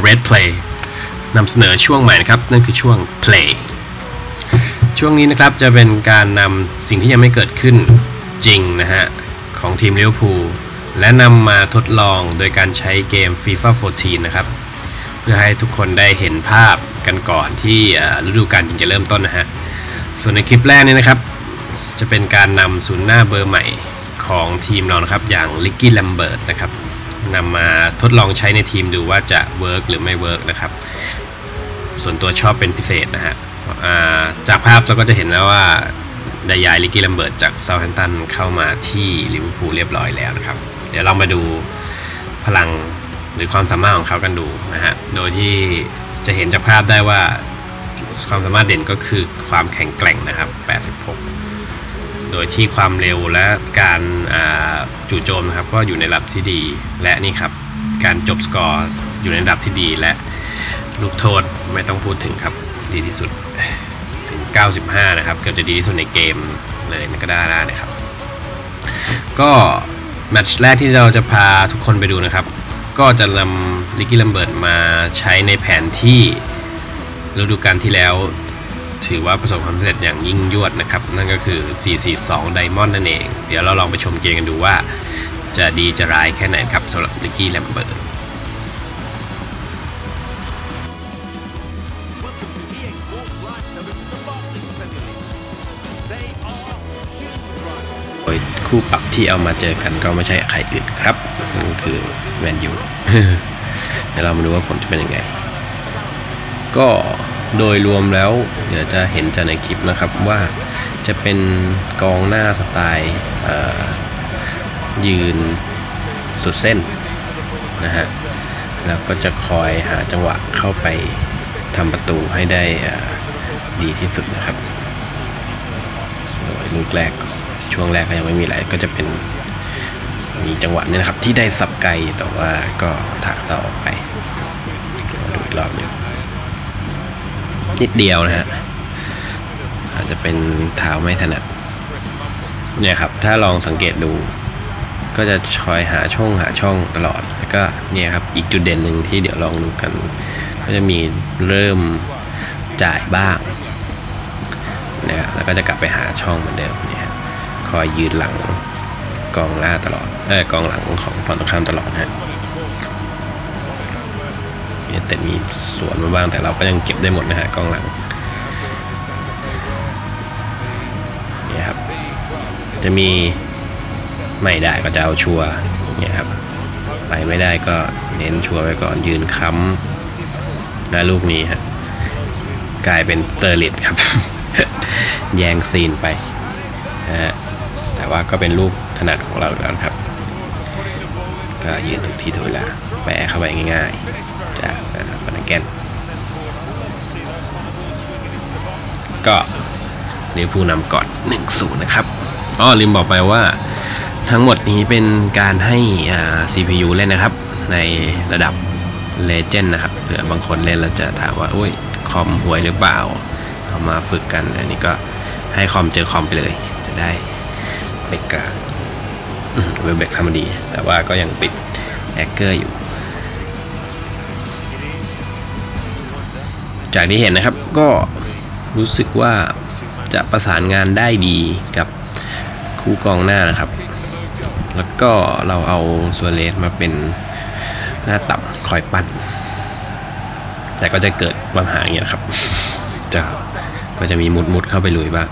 The Red Play นำเสนอช่วงใหม่นะครับ นั่นคือช่วง Play ช่วงนี้นะครับจะเป็นการนำสิ่งที่ยังไม่เกิดขึ้นจริงนะฮะ ของทีมลิเวอร์พูลและนำมาทดลองโดยการใช้เกม FIFA 14 นะครับ เพื่อให้ทุกคนได้เห็นภาพกันก่อนที่ฤดูกาลจริงจะเริ่มต้นนะฮะ ส่วนในคลิปแรกนี้นะครับ จะเป็นการนำศูนย์หน้าเบอร์ใหม่ของทีมเรานะครับ อย่างลิกกี้แลมเบิร์ตนะครับ นำมาทดลองใช้ในทีมดูว่าจะเวิร์กหรือไม่เวิร์กนะครับ ส่วนตัวชอบเป็นพิเศษนะฮะจากภาพเราก็จะเห็นแล้วว่าได้ย้ายลิกกี้แลมเบิร์ตจากเซาท์แฮมป์ตันเข้ามาที่ลิเวอร์พูลเรียบร้อยแล้วนะครับ เดี๋ยวเรามาดูพลังหรือความสามารถของเขากันดูนะฮะ โดยที่จะเห็นจากภาพได้ว่าความสามารถเด่นก็คือความแข็งแกร่งนะครับ 86 โดยที่ความเร็วและการจู่โจมนะครับก็อยู่ในระดับที่ดี และนี่ครับการจบสกอร์อยู่ในระดับที่ดี และลูกโทษไม่ต้องพูดถึงครับดีที่สุดถึง 95 นะครับเกือบจะดีที่สุดในเกมเลยก็ได้นะนะครับ ก็แมตช์แรกที่เราจะพาทุกคนไปดูนะครับ ก็จะนำลิกกี้ลัมเบิร์ตมาใช้ในแผนที่ฤดูกาลที่แล้ว ถือว่าประสบความสำเร็จอย่างยิ่งยวดนะครับ นั่นก็คือ 442 Diamond นั่นเอง เดี๋ยวเราลองไปชมเกมกันดูว่า จะดีจะร้ายแค่ไหนครับสำหรับลิกกี้แลมเบิร์ตโดยคู่ปรับที่เอามาเจอกันก็ไม่ใช่ใครอื่นครับนั่นคือแมนยูเดี๋ยวเรามาดูว่าผลจะเป็นยังไง ก็ โดยรวมแล้วเดี๋ยวจะเห็นจากในคลิปนะครับว่าจะเป็นกองหน้าสไตล์ยืนสุดเส้นนะฮะแล้วก็จะคอยหาจังหวะเข้าไปทำประตูให้ได้ดีที่สุดนะครับโดยลูกแรกช่วงแรกก็ยังไม่มีอะไรก็จะเป็นมีจังหวะนี้นะครับที่ได้สับไกลแต่ว่าก็ถักเสาออกไปมาดูอีกรอบหนึง นิดเดียวนะฮะอาจจะเป็นเท้าไม่ถนัดเนี่ยครับ ถ้าลองสังเกตดู ก็จะชอยหาช่องหาช่องตลอด แล้วก็เนี่ยครับอีกจุดเด่นหนึ่งที่เดี๋ยวลองดูกัน ก็จะมีเริ่มจ่ายบ้างนะแล้วก็จะกลับไปหาช่องเหมือนเดิมเนี่ยคอยยืนหลังกองหน้าตลอดเออกองหลังของฝั่งตรงข้ามตลอดนะฮะ แต่มีสวนมาบ้างแต่เราก็ยังเก็บได้หมดนะฮะกล้องหลังเนี่ยครับ จะมีไม่ได้ก็จะเอาชัวร์เนี่ยครับไปไม่ได้ก็เน้นชัวร์ไว้ก่อนยืนค้ำและลูกนี้ฮะกลายเป็นเตอร์ลิตครับ แยงซีนไปนะฮะแต่ว่าก็เป็นลูกถนัดของเราแล้วนะครับ ก็ยืนถูกที่ถูกเวลาแปะเข้าไปง่ายๆ แกน ก็ลิเวอร์พูลนำก่อน 1-0 นะครับอ๋อลืมบอกไปว่าทั้งหมดนี้เป็นการให้ CPU เล่นนะครับ ในระดับเลเจนด์นะครับเผื่อบางคนเล่นแล้วจะถามว่าอุ้ยคอมห่วยหรือเปล่า เอามาฝึกกันอันนี้ก็ให้คอมเจอคอมไปเลย จะได้ไม่กาเวลเบกทำมาดี แต่ว่าก็ยังปิดแอคเกอร์อยู่ จากที่เห็นนะครับก็รู้สึกว่าจะประสานงานได้ดีกับคู่กองหน้านะครับ แล้วก็เราเอาซัวเรสมาเป็นหน้าต่ำคอยปั้น แต่ก็จะเกิดปัญหาอย่างเงี้ยครับจะก็จะมีมุดมุดเข้าไปลุยบ้าง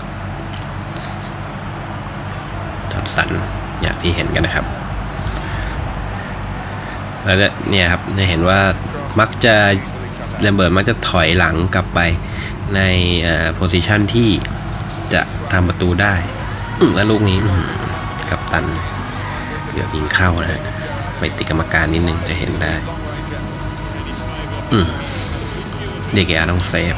ทับสันอย่างที่เห็นกันนะครับ แล้วเนี่ยครับจะเห็นว่ามักจะ แลมเบิร์ตมักจะถอยหลังกลับไปในโพซิชันที่จะทำประตูได้และลูกนี้กับตันเกือบยิงเข้านะฮะไปติดกรรมการนิดนึงจะเห็นได้เด็กแอต้องเซฟ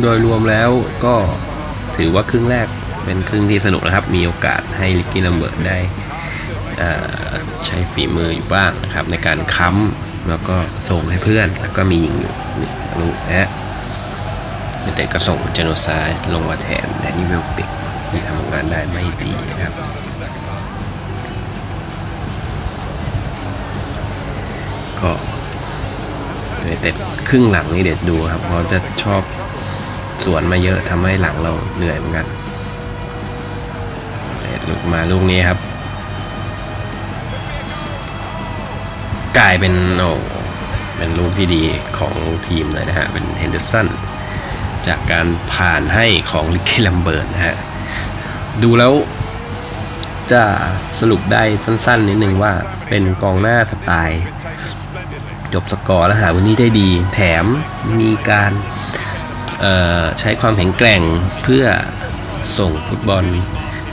โดยรวมแล้วก็ถือว่าครึ่งแรก เป็นครึ่งที่สนุกนะครับ มีโอกาสให้ลิกกี้ลัมเบิร์ตได้ใช้ฝีมืออยู่บ้างนะครับ ในการค้ำแล้วก็ส่งให้เพื่อน แล้วก็มียิงอยู่นึ่ลูกนะฮะแต่ก็ส่งเจโนซด์ลงมาแทนแดนนี่เวลปิกที่ทำงานได้ไม่ดีนะครับก็เด็ดครึ่งหลังนี่เด็ดดูครับเพราะจะชอบสวนมาเยอะทำให้หลังเราเหนื่อยเหมือนกัน มาลูกนี้ครับ กลายเป็นโอ้เป็นลูกที่ดีของทีมเลยนะฮะ เป็นเฮนเดอร์สันจากการผ่านให้ของลิกกี้ลัมเบิร์ตนะฮะ ดูแล้วจะสรุปได้สั้นๆนิดนึงว่าเป็นกองหน้าสไตล์ จบสกอร์และหาวันนี้ได้ดี แถมมีการใช้ความแข็งแกร่งเพื่อส่งฟุตบอล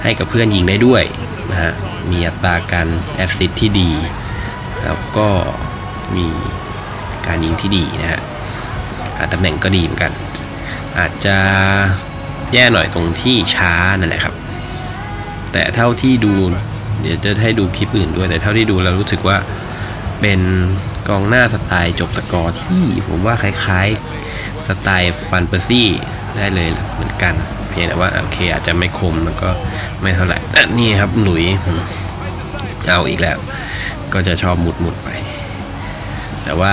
ให้กับเพื่อนยิงได้ด้วยนะฮะมีอัตราการแอสซิสที่ดี แล้วก็มีการยิงที่ดีนะฮะตำแหน่งก็ดีเหมือนกัน อาจจะแย่หน่อยตรงที่ช้านั่นแหละครับ แต่เท่าที่ดูเดี๋ยวจะให้ดูคลิปอื่นด้วยแต่เท่าที่ดูแล้วรู้สึกว่าเป็นกองหน้าสไตล์จบสกอร์ที่ผมว่าคล้ายๆ สไตล์ฟันเปอร์ซี่ได้เลยเหมือนกัน พียงแต่ว่าโอเคอาจจะไม่คมแล้วก็ไม่เท่าไหร่แต่นี่ครับหลุยเอาอีกแล้ว ก็จะชอบหมุดมุดไป แต่ว่า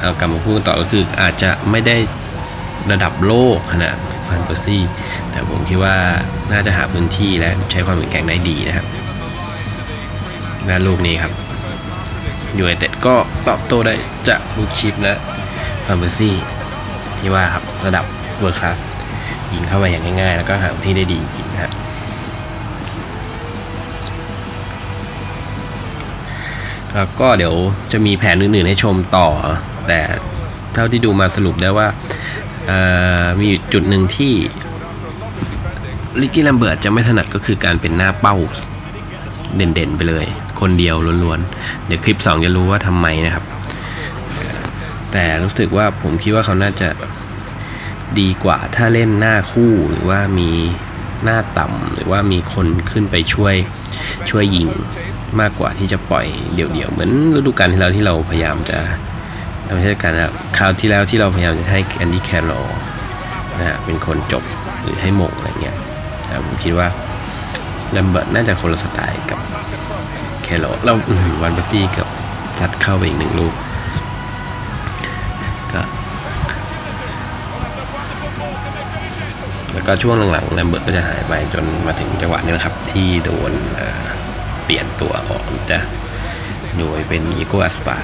เอากลับมาพูดต่อก็คืออาจจะไม่ได้ระดับโลกขนาดฟันเปอร์ซี่ แต่ผมคิดว่าน่าจะหาพื้นที่และใช้ความแข็งแกร่งได้ดีนะครับด้านลูกนี้ครับยูไนเต็ดก็ตอบโต้ได้จากลูกชิปและฟันเบอร์ซี่ที่ว่าครับระดับเวอร์คลาส ยิงเข้าไปอย่างง่ายๆ แล้วก็หาที่ได้ดีจริงนะครับแล้วก็เดี๋ยวจะมีแผนอื่นๆให้ชมต่อ แต่เท่าที่ดูมาสรุปได้ว่ามีจุดหนึ่งที่ลิกกี้ลัมเบิร์ตจะไม่ถนัดก็คือการเป็นหน้าเป้าเด่นๆไปเลย คนเดียวล้วนๆ เดี๋ยวคลิป 2 จะรู้ว่าทำไมนะครับ แต่รู้สึกว่าผมคิดว่าเขาน่าจะ ดีกว่าถ้าเล่นหน้าคู่หรือว่ามีหน้าต่ำหรือว่ามีคนขึ้นไปช่วยช่วยยิงมากกว่าที่จะปล่อยเดี่ยวๆเหมือนฤดูกาลที่แล้วที่เราพยายามจะไม่ใช่การคราวที่แล้วที่เราพยายามจะให้แอนดี้แคโรนะฮะเป็นคนจบหรือให้หมงอะไรเงี้ยแต่ผมคิดว่าแลมเบิร์ตน่าจะคนละสไตล์กับแคโรแล้ววันบัสตี้กับซัดเข้าไปอีกหนึ่งลูก แล้วก็ช่วงหลังๆแลมเบิร์ตก็จะหายไปจนมาถึงจังหวะนี้นะครับ ที่โดนเปลี่ยนตัวออกจะหน่วยเป็นอีโกอัสปา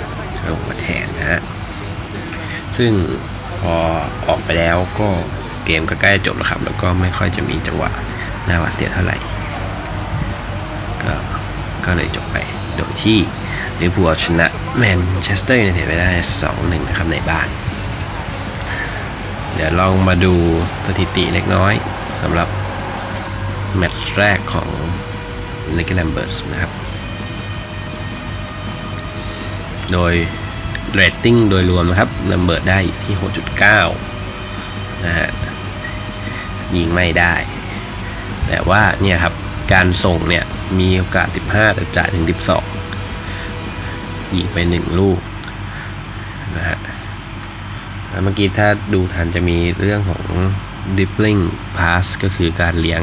ลงมาแทนนะฮะ ซึ่งพอออกไปแล้วก็เกมก็ใกล้จบแล้วครับ แล้วก็ไม่ค่อยจะมีจังหวะน่าหวาดเสียเท่าไหร่ ก็ก็เลยจบไป โดยที่ลิเวอร์พูลชนะแมนเชสเตอร์ยูไนเต็ดไปได้ 2-1 นะครับในบ้าน เดี๋ยวลองมาดูสถิติเล็กน้อยสำหรับแมตช์แรกของเลกแลมเบิร์สนะครับ โดยเรตติ้งโดยรวมนะครับลัมเบิร์ตได้ที่ 6.9 นะฮะยิงไม่ได้ แต่ว่าเนี่ยครับ การส่งเนี่ย มีโอกาส 15 แต่จ่ายถึง 12 ยิงไป 1 ลูกนะฮะ เมื่อกี้ถ้าดูทันจะมีเรื่องของ dribbling pass ก็คือการเลี้ยง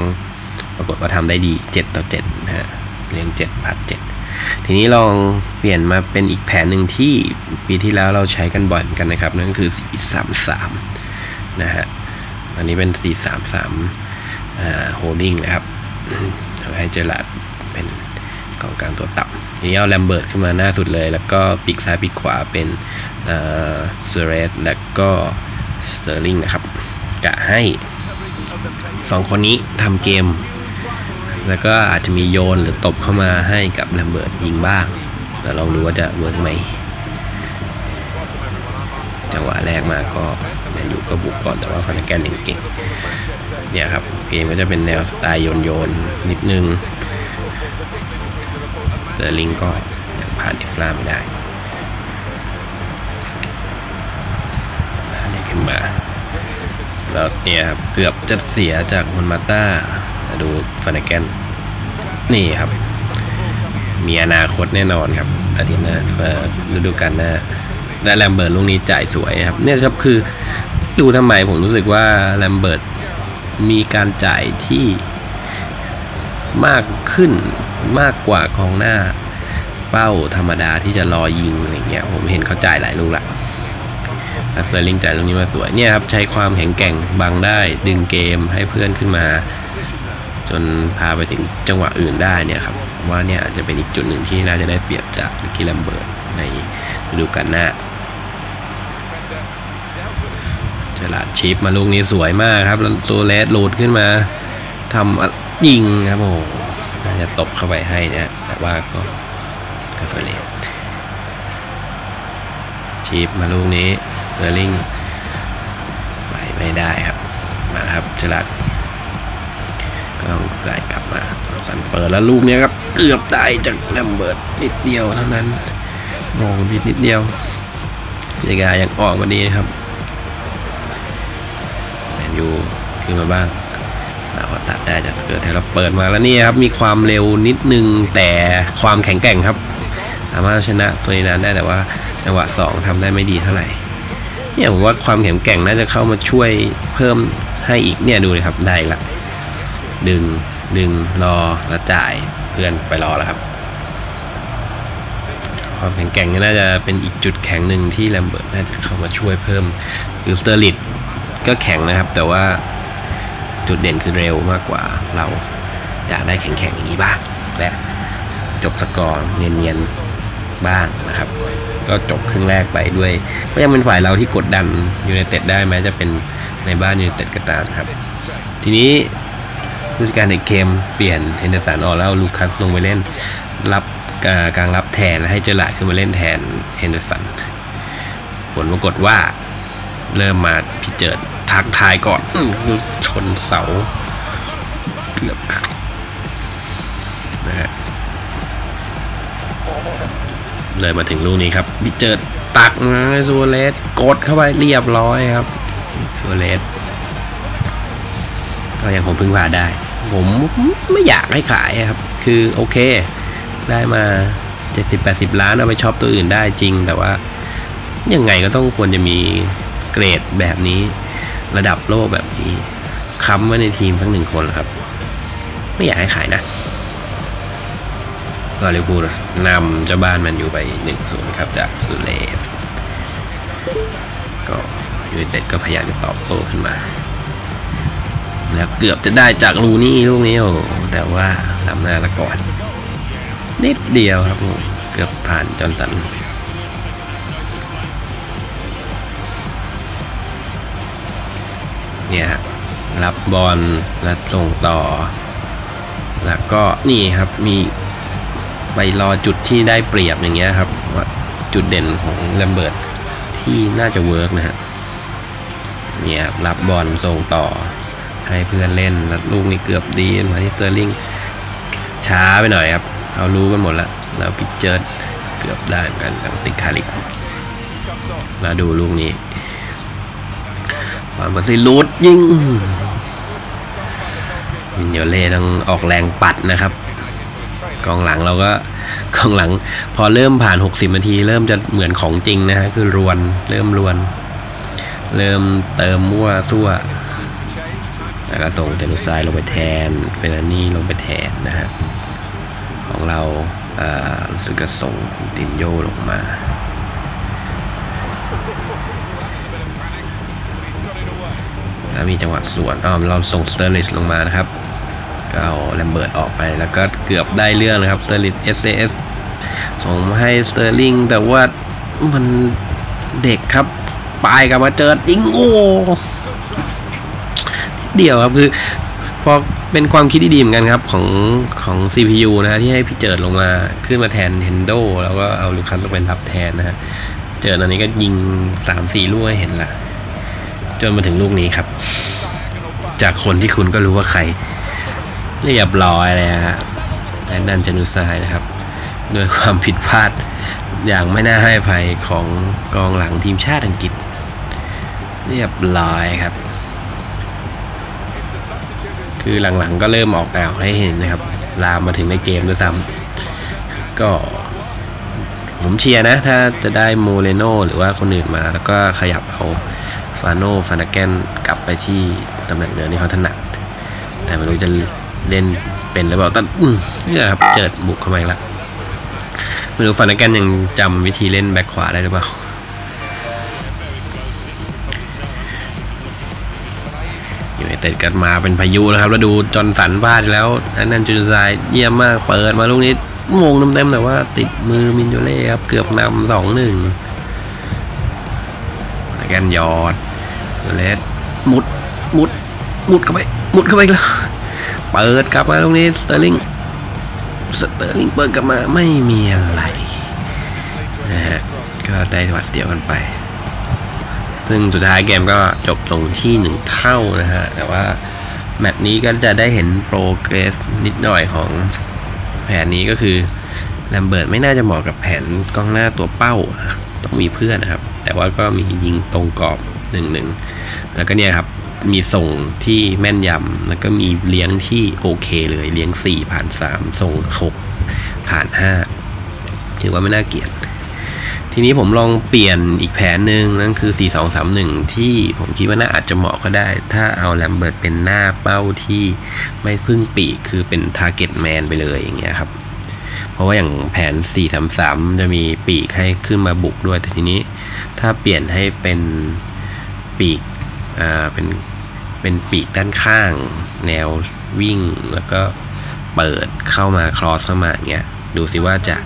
ปรากฏว่าทำได้ดี 7 ต่อ7นะฮะเลี้ยง7พัด7ทีนี้ลองเปลี่ยนมาเป็นอีกแผนหนึ่งที่ปีที่แล้วเราใช้กันบ่อยกันนะครับ นั่นคือ 433 นะฮะอันนี้เป็น 433อ่า holding นะครับให้เจอร์ลาดเป็นกองกลางตัวต่ำ ทีนี้เอาแลมเบิร์ตขึ้นมาหน้าสุดเลย แล้วก็ปีกซ้ายปีกขวาเป็นเซเรสแล้วก็สเตอร์ลิงนะครับ กะให้สองคนนี้ทำเกม แล้วก็อาจจะมีโยนหรือตบเข้ามาให้กับแลมเบิร์ตยิงบ้างแล้วลองดูว่าจะเวิร์กไหม จังหวะแรกมาก็แมนยูก็บุกก่อนแต่ว่าคอนแกนเก่งเนี่ยครับ เกมก็จะเป็นแนวสไตล์โยนโยนนิดนึง เซอร์ลิงก็ยังผ่านเอฟลาไม่ได้เนี่ยขึ้นมาแล้วเนี่ยครับเกือบจะเสียจากมุนมาต้าดูฟานแกนนี่ครับ มีอนาคตแน่นอนครับอาทิตย์หน้าฤดูกาลหน้าและแลมเบิร์ตลูกนี้จ่ายสวยครับ เนี่ยครับคือดูทำไมผมรู้สึกว่าแลมเบิร์ตมีการจ่ายที่มากขึ้น มากกว่ากองหน้าเป้าธรรมดาที่จะรอยิงอะไรเงี้ยผมเห็นเขาจ่ายหลายลูกละเซอร์ลิงจ่ายตรงนี้มาสวยเนี่ยครับใช้ความแข็งแกร่งบังได้ดึงเกมให้เพื่อนขึ้นมา จนพาไปถึงจังหวะอื่นได้เนี่ยครับว่าเนี่ยอาจจะเป็นอีกจุดหนึ่งที่น่าจะได้เปรียบจากลิกกี้แลมเบิร์ตในฤดูกาลหน้าฉลาดชิปมาลูกนี้สวยมากครับ แล้วตัวเลสโหลดขึ้นมาทำยิงครับโอ้ น่าจะตบเข้าไปให้นะแต่ว่าก็ก็สวยเลยชิปมาลูกนี้เบอร์ลิงไปไม่ได้ครับ มาครับฉลาดก็ต้องใส่กลับมาสันเปิดแล้วลูกนี้ครับ เกือบได้จากแลมเบิร์ตนิดเดียวเท่านั้นมองผิดนิดเดียวยังไงยังออกมาดีครับแมนยูขึ้นมาบ้าง ตัดได้จากเกิดแต่เราเปิดมาแล้วนี่ครับ มีความเร็วนิดนึงแต่ความแข็งแกร่งครับ สามารถชนะเฟอร์ดินานได้แต่ว่าจังหวะ 2ทำได้ไม่ดีเท่าไหร่เนี่ยผมว่าความแข็งแกร่งน่าจะเข้ามาช่วยเพิ่มให้อีกเนี่ยดูเลยครับได้ละดึงดึงรอแล้วจ่ายเพื่อนไปรอแล้วครับ ความแข็งแกร่งน่าจะเป็นอีกจุดแข็งหนึ่งที่แลมเบิร์ตน่าจะเข้ามาช่วยเพิ่มคือสเตอร์ลิตก็แข็งนะครับ แต่ว่า จุดเด่นคือเร็วมากกว่า เราอยากได้แข็งๆอย่างนี้บ้างและจบสกอร์เนียนๆบ้างนะครับ ก็จบครึ่งแรกไปด้วย ก็ยังเป็นฝ่ายเราที่กดดันยูไนเต็ดได้แม้จะเป็นในบ้านยูไนเต็ดก็ตามครับ ทีนี้ผู้จัดการในเกมเปลี่ยนเฮนเดอร์สันออกแล้วลูคัสลงไปเล่นรับกลางรับแทนให้เจอร์ลาดขึ้นมาเล่นแทนเฮนเดอร์สันผลปรากฏว่าเริ่มมาพิจิด ทักทายก่อนอชนเสาเกือบนะฮะเลยมาถึงลูกนี้ครับพิเจิดตักมาซูเลสกดเข้าไปเรียบร้อยครับซูเลสก็ยังคงพึ่งพาได้ ผมไม่อยากให้ขายครับ คือโอเค ได้มา 70-80 ล้านเอาไปช็อปตัวอื่นได้จริง แต่ว่ายังไงก็ต้องควรจะมีเกรดแบบนี้ ระดับโลกแบบนี้ค้ำไว้ในทีมทั้งหนึ่งคนครับ ไม่อยากให้ขายนะ ก็เลยพูดนำเจ้าบ้านมันอยู่ไป1 0ครับจากซูเลสก็ยูไนเต็ดก็พยายามจะตอบโต้ขึ้นมา แล้วเกือบจะได้จากลูนี่ลูกนี้โอ้แต่ว่าลำหน้าละก่อน นิดเดียวครับเกือบผ่านจอนสัน เนี่ยรับบอลแล้วส่งต่อ แล้วก็นี่ครับมีไปรอจุดที่ได้เปรียบอย่างเงี้ยครับว่าจุดเด่นของแลมเบิร์ตที่น่าจะเวิร์กนะฮะเนี่ยรับบอลส่งต่อให้เพื่อนเล่นแล้วลูกนี้เกือบดีมาที่เซอร์ลิงช้าไปหน่อยครับเขารู้กันหมดแล้วแล้วพิเจิร์เกือบได้เหมือนกันแล้วติดคาริกมาดูลูกนี้ วานบอลซีลูดยิงมินโยเล่ต้องออกแรงปัดนะครับ กองหลังเราก็กองหลัง พอเริ่มผ่าน 60นาที เริ่มจะเหมือนของจริงนะฮะคือรวนเริ่มรวน เริ่มเติมมั่วซั่วแล้วก็ส่งเจนุซายลงไปแทนเฟรนนี่ลงไปแทนนะฮะของเรารู้สึกจะส่งตินโยลงมา แล้วมีจังหวะสวนอ๋อมเราส่งสเตอร์ลิสลงมานะครับก็เอาแลมเบิร์ตออกไปแล้วก็เกือบได้เรื่องนะครับสเตอร์ลิส SAS ส่งมาให้สเตอร์ลิงแต่ว่ามันเด็กครับปลายกลับมาเจอยิงโอ้เดียวครับคือพอเป็นความคิดที่ดีเหมือนกันครับของของ CPU นะฮะที่ให้พี่เจิดลงมาขึ้นมาแทน Nintendo แล้วก็เอาลูคัสลงไปรับแทนนะฮะ เจิดอันนี้ก็ยิง 3-4ลูกให้เห็นละ นมาถึงลูกนี้ครับ จากคนที่คุณก็รู้ว่าใคร เรียบร้อยเลยฮะแอนดันเจนูซายนะครับ ด้วยความผิดพลาดอย่างไม่น่าให้ภัยของกองหลังทีมชาติอังกฤษ เรียบร้อยครับ คือหลังๆก็เริ่มออกแนวให้เห็นนะครับ ลามมาถึงในเกมด้วยซ้ำก็ผมเชียร์นะ ถ้าจะได้โมเรโนหรือว่าคนอื่นมาแล้วก็ขยับเอา ฟาโนฟานาแกนกลับไปที่ตำแหน่งเดิมที่เขาถนัด แต่ไม่รู้จะเล่นเป็นหรือเปล่าแต่อืมเนี่ยครับเจิดบุกเข้ามาอีกแล้วไม่รู้ฟานาแกนยังจำวิธีเล่นแบ็คขวาได้หรือเปล่าอยู่ในเต็ดกันมาเป็นพายุนะครับ แล้วดูจอนสันพลาดแล้วอันนั้นจูนไซายเยี่ยมมากเปิดมาลูกนี้มงเต็มๆแต่ว่าติดมือมินโยเล่ครับ เกือบนำสองหนึ่งแล้วกันยอด เลสมุดมุดมุดเข้าไปมุดเข้าไปอีกแล้ว เปิดกลับมาตรงนี้สเตอร์ลิงสเตอร์ลิงเปิดกลับมาไม่มีอะไรนะฮะก็ได้หวัดเสียวกันไป ซึ่งสุดท้ายเกมก็จบลงที่หนึ่งเท่านะฮะ แต่ว่าแมตช์นี้ก็จะได้เห็นโปรเกรสนิดหน่อยของแผนนี้ก็คือแลมเบิร์ตไม่น่าจะเหมาะกับแผนกล้องหน้าตัวเป้า ต้องมีเพื่อนนะครับ แต่ว่าก็มียิงตรงกรอบ หนึ่งหนึ่งแล้วก็เนี่ยครับมีส่งที่แม่นยำแล้วก็มีเลี้ยงที่โอเคเลยเลี้ยง 4 ผ่าน 3 ส่ง 6 ผ่าน 5 ถือว่าไม่น่าเกลียด ทีนี้ผมลองเปลี่ยนอีกแผนหนึ่งนั่นคือ 4 2 3 1 ที่ผมคิดว่าน่าอาจจะเหมาะก็ได้ ถ้าเอาแลมเบิร์ตเป็นหน้าเป้าที่ไม่พึ่งปีกคือเป็น Target Man ไปเลยอย่างเงี้ยครับ เพราะว่าอย่างแผน 4 3 3 จะมีปีกให้ขึ้นมาบุกด้วยแต่ทีนี้ถ้าเปลี่ยนให้เป็น ปีกอ่าเป็นเป็นปีกด้านข้าง แนววิ่งแล้วก็เปิดเข้ามาครอสเข้ามาอย่างเงี้ยดูสิว่าจะ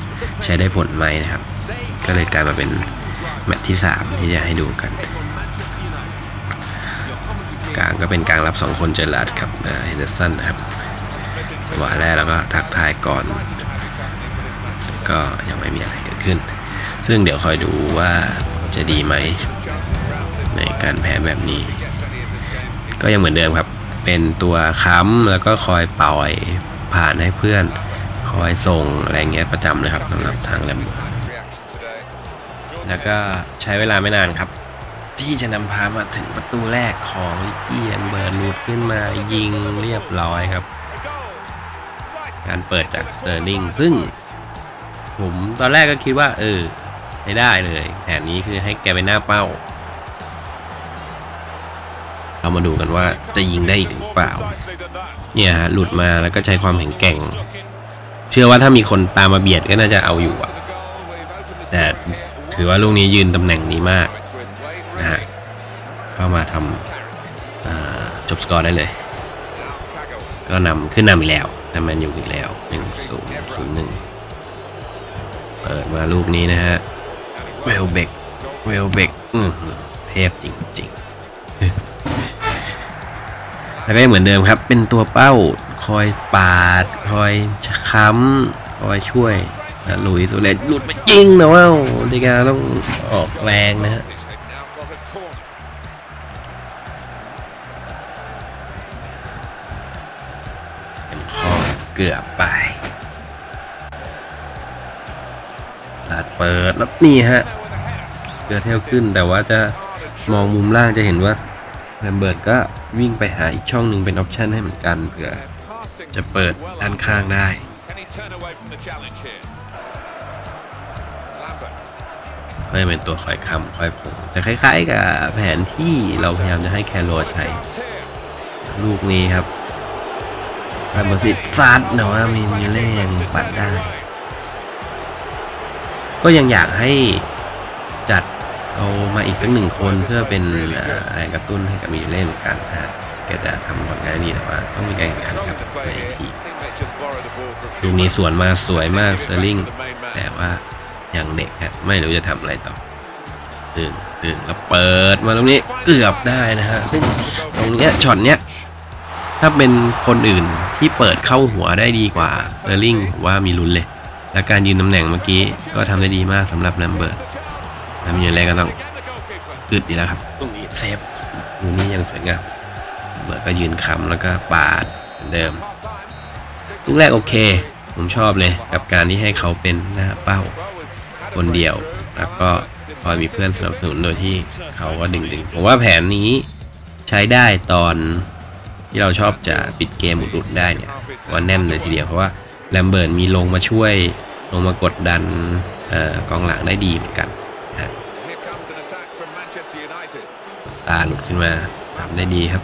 ใช้ได้ผลไหมนะครับ ก็เลยกลายมาเป็นแมตช์ที่ 3 ที่จะให้ดูกันกลางก็เป็นกลางรับ 2 คนเจอรัดกับเฮนเดอร์สันนะครับจังหวะแรกแล้วก็ทักทายก่อน ก็ยังไม่มีอะไรเกิดขึ้น ซึ่งเดี๋ยวคอยดูว่าจะดีไหม ในการแพ้แบบนี้ ก็ยังเหมือนเดิมครับ เป็นตัวค้ำแล้วก็คอยปล่อยผ่านให้เพื่อน คอยส่งอะไรเงี้ยประจำเลยครับสำหรับทางแลมเบแล้วก็ใช้เวลาไม่นานครับ ที่จะนำพามาถึงประตูแรกของลิกกี้แอมเบอร์ลูดขึ้นมายิงเรียบร้อยครับ การเปิดจากสเตอร์ลิงซึ่งผมตอนแรกก็คิดว่า เออ ไม่ได้เลย แผนนี้คือให้แกไปหน้าเป้า เรามาดูกันว่าจะยิงได้อีกหรือเปล่า เนี่ยฮะหลุดมาแล้วก็ใช้ความแข็งแกร่ง เชื่อว่าถ้ามีคนตามมาเบียดก็น่าจะเอาอยู่อะแต่ถือว่าลูกนี้ยืนตำแหน่งนี้มากนะฮะเข้ามาทำจบสกอร์ได้เลย ก็นำขึ้นนำอีกแล้วแต่แมนอยู่อีกแล้วหนึ่งศูนย์ศูนย์หนึ่งเปิดมาลูกนี้นะฮะเวลเบกเวลเบกอือเทพจริงๆ แล้วก็เหมือนเดิมครับ เป็นตัวเป้าคอยปาด คอยค้ำคอยช่วยหลุยส์สุเลตหลุดไปจริงนะว่าดีกาต้องออกแรงนะฮะเป็นข้อเกือบไปลาดเปิดแล้วนี่ฮะเกือเทลขึ้นแต่ว่าจะมองมุมล่างจะเห็นว่าแลมเบิร์ตก็ วิ่งไปหาอีกช่องหนึ่งเป็นออปชันให้เหมือนกันเผื่อจะเปิดด้านข้างได้ ก็จะเป็นตัวคอยคำคอยผงแต่คล้าย ๆ กับแผนที่เราพยายามจะให้แคโรใช้ ลูกนี้ครับพาบสิตซัดแต่ว่ามีมิเล่ยังปัดได้ ก็ยังอยากให้ เอามาอีกสักหนึ่งคนเพื่อเป็นอ่อแรงกระตุ้นให้กับมิเล่เหมือนกันฮะแกจะทำผลงานดีแต่ว่าต้องมีการแข่งขันกับในทีลูกนี้สวนมาสวยมากสเตอร์ลิงแต่ว่ายังเด็กฮะไม่รู้จะทำอะไรต่อตึงตึงแล้วเปิดมาตรงนี้เกือบได้นะฮะซึ่งตรงเนี้ยช็อตเนี้ยถ้าเป็นคนอื่นที่เปิดเข้าหัวได้ดีกว่าเออร์ลิงว่ามีลุ้นเลย และการยืนตำแหน่งเมื่อกี้ก็ทำได้ดีมากสำหรับแลมเบิร์ต แล้วมีอย่างไรก็ต้องอึดดีแล้วครับตรงนี้เซฟดูนี่ยังสวยงามเบิร์ตก็ยืนค้ำแล้วก็ปาดเหมือนเดิมลูกแรกโอเค ผมชอบเลยกับการที่ให้เขาเป็นหน้าเป้าคนเดียว แล้วก็คอยมีเพื่อนสนับสนุนโดยที่เขาก็ดึงๆผมว่าแผนนี้ใช้ได้ตอนที่เราชอบจะปิดเกมอุดๆได้เนี่ยว่าแน่นเลยทีเดียวเพราะว่าแลมเบิร์ตมีลงมาช่วยลงมากดดันเออกองหลังได้ดีเหมือนกัน ตาหลุดขึ้นมาทำได้ดีครับ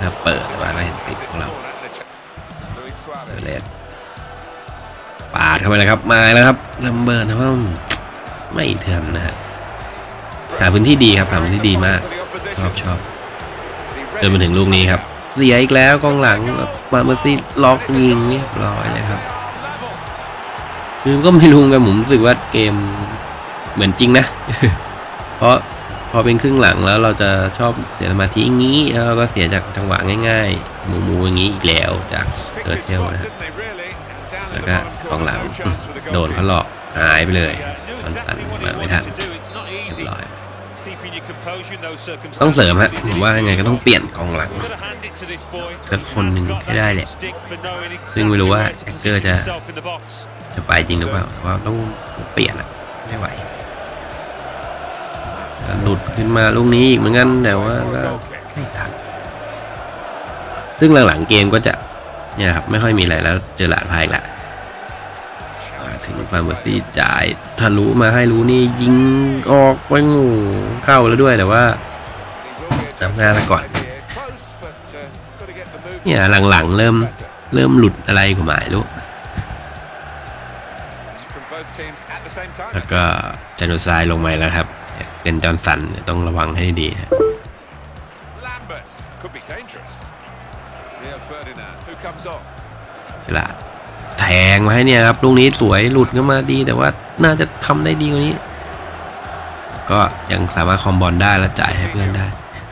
ถ้าเปิดมาก็เห็นติดของเราเดเลสปาดเข้าไปเลยครับ มาแล้วครับลัมเบิร์นะว่าไม่ทันนะฮะหาพื้นที่ดีครับหาพื้นที่ดีมากชอบชอบเดินมาถึงลูกนี้ครับ เสียอีกแล้วกองหลังมาเมอร์ซี่ล็อกยิงเรียบร้อยเลยครับคือก็ไม่รู้กันผมรู้สึกว่าเกมเหมือนจริงนะ เพราะ พอเป็นครึ่งหลังแล้วเราจะชอบเสียสมาธิอย่างนี้ แล้วเราก็เสียจากจังหวะง่ายๆหมูอย่างนี้อีกแล้วจากเออร์เซลนะฮะแล้วก็กองหลังโดนเขาหลอกหายไปเลยตอนตันมาไม่ทันเรียบร้อยต้องเสริมฮะผมว่ายังไงก็ต้องเปลี่ยนกองหลังสักคนหนึ่งให้ได้แหละซึ่งไม่รู้ว่าแอคเกอร์จะจะไปจริงหรือเปล่าว่าต้องเปลี่ยนอะไม่ไหว หลุดขึ้นมาลูกนี้อีกเหมือนกันแต่ว่าก็ไม่ทันซึ่งหลังๆเกมก็จะเนี่ยครับไม่ค่อยมีอะไรแล้วเจอหลาดพายละถึงฟาร์มซี่จ่ายทะลุมาให้รู้นี่ยิงออกไปงูเข้าแล้วด้วยแต่ว่านำหน้าละก่อนเนี่ยหลังๆเริ่มเริ่มหลุดอะไรกูหมายรู้แล้วก็จานุซายลงมาแล้วครับ เป็นจอร์นสันต้องระวังให้ดีฮะฉลาดแทงมาให้เนี่ยครับลูกนี้สวยหลุดขึ้นมาดี แต่ว่าน่าจะทำได้ดีกว่านี้ ก็ยังสามารถคอมบอลได้แล้วจ่ายให้เพื่อนได้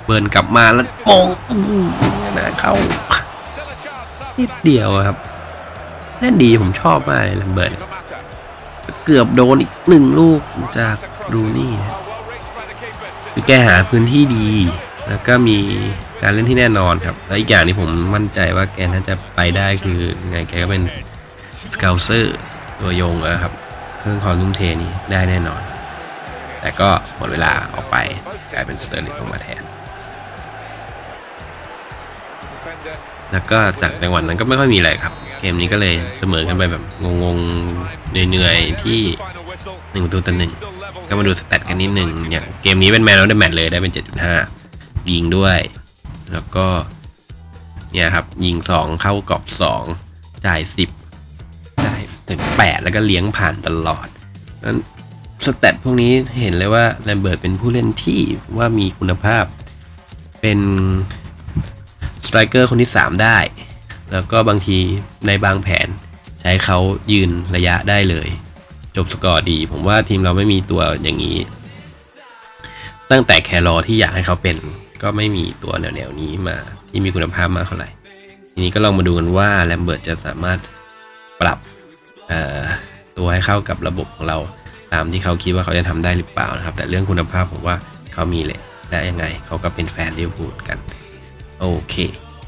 เบิร์นกลับมาแล้วโป่งนะเข้านิดเดียวครับเล่นดีผมชอบมากเลยลัมเบิร์ตเกือบโดนอีกหนึ่งลูกจากดูนี่ คือแกหาพื้นที่ดี แล้วก็มีการเล่นที่แน่นอนครับ และอีกอย่างที่ผมมั่นใจว่าแกน่าจะไปได้คือไงแกก็เป็นสเกลเซอร์ตัวยงนะครับ เครื่องความนุ่มเทนี่ได้แน่นอน แต่ก็หมดเวลาออกไปกลายเป็นสเตอร์ลิงลงมาแทน แล้วก็จากในวันนั้นก็ไม่ค่อยมีอะไรครับ เกมนี้ก็เลยเสมอกันไปแบบงงๆเหนื่อยๆที่หนึ่งประตูต่อหนึ่ง ก็มาดูสแตทกันนิดหนึ่งอย่างเกมนี้เป็นแมนแล้วได้แมตเลยได้เป็น 7.5 ยิงด้วย แล้วก็เนี่ยครับยิง 2 เข้ากรอบ 2 จ่าย 10 ได้ถึง 8 แล้วก็เลี้ยงผ่านตลอดนั้นสแตทพวกนี้เห็นเลยว่าแลมเบิร์ตเป็นผู้เล่นที่ว่ามีคุณภาพ เป็นสไตรเกอร์คนที่ 3 ได้ แล้วก็บางทีในบางแผนใช้เขายืนระยะได้เลย จบสกอร์ดี ผมว่าทีมเราไม่มีตัวอย่างนี้ ตั้งแต่แครอที่อยากให้เขาเป็น ก็ไม่มีตัวแนวๆนี้มาที่มีคุณภาพมากเท่าไหร่ ทีนี้ก็ลองมาดูกันว่าแลมเบิร์ตจะสามารถปรับตัวให้เข้ากับระบบของเราตามที่เขาคิดว่าเขาจะทำได้หรือเปล่านะครับ แต่เรื่องคุณภาพผมว่าเขามีเลยและยังไงเขาก็เป็นแฟนลิเวอร์พูลกัน โอเค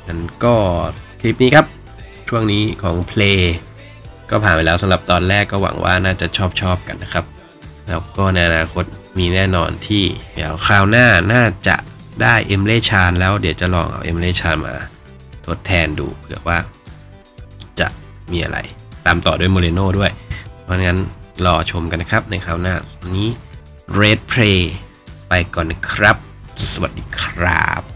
งั้นก็คลิปนี้ครับ ช่วงนี้ของ Play ก็ผ่านไปแล้วสำหรับตอนแรกก็หวังว่าน่าจะชอบชอบกันนะครับ แล้วก็ในอนาคตมีแน่นอนที่เดี๋ยวคราวหน้าน่าจะได้เอมเลชานแล้วเดี๋ยวจะลองเอาเอมเลชานมาทดแทนดูเผื่อว่าจะมีอะไร ตามต่อด้วยโมเรโน่ด้วย เพราะงั้นรอชมกันนะครับในคราวหน้าวันนี้ Red Play ไปก่อนนะครับ สวัสดีครับ